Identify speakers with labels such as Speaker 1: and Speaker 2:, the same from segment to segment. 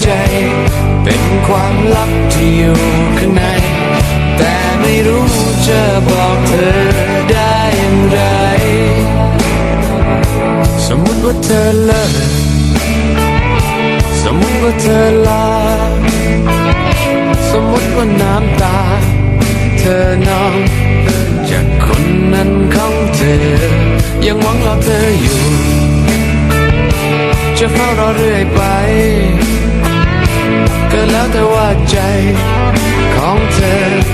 Speaker 1: ใจ เป็นความลับที่อยู่ข้างใน แต่ไม่รู้จะบอกเธอได้อย่างไร สมมติว่าเธอเลิกสมมติว่าเธอลา สมมติว่าน้ำตา เธอนองจากคนนั้นของเธอ ยังหวังรอเธออยู่ จะเฝ้ารอเรื่อยไป ใจของเธอ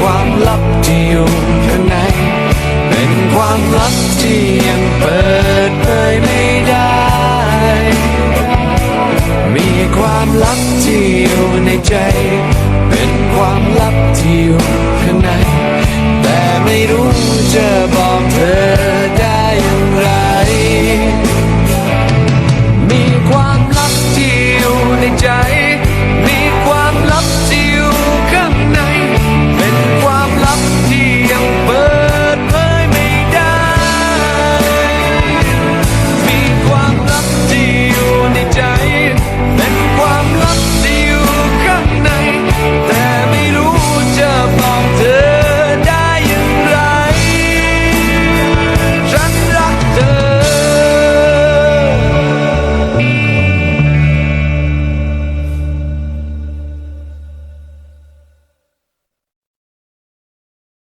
Speaker 1: ความลับที่อยู่ข้างในเป็นความลับที่ยังเปิด